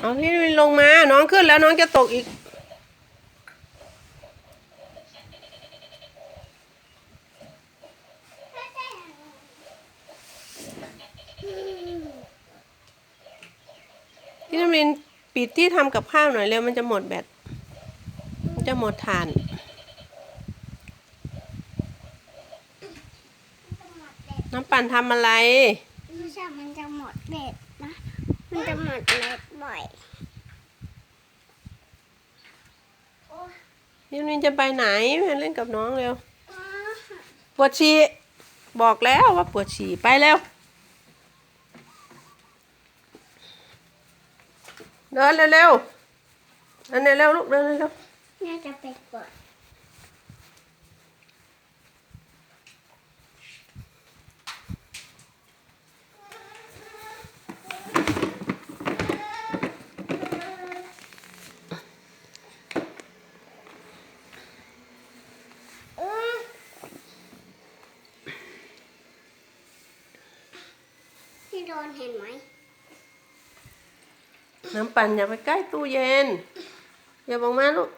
เอาพี่วินลงมา น้องขึ้นแล้วน้องจะตกอีก พี่น้ำรินปิดที่ทำกับข้าวหน่อยเร็วมันจะหมดแบตมันจะหมดถ่านน้ำปั่นทำอะไร จะหมดเบ็ดนะ มันจะหมดเบ็ดบ่อยพี่น้ำรินจะไปไหนมาเล่นกับน้องเร็ว ปวดฉี่บอกแล้วว่าปวดฉี่ไปเร็ว เดินเร็วๆเดินเร็วๆลูกเดินเร็วน่าจะไปกด พี่โดนเห็นไหม น้ำปั่นอย่าไปใกล้ตู้เย็น อย่าบอกมาลูก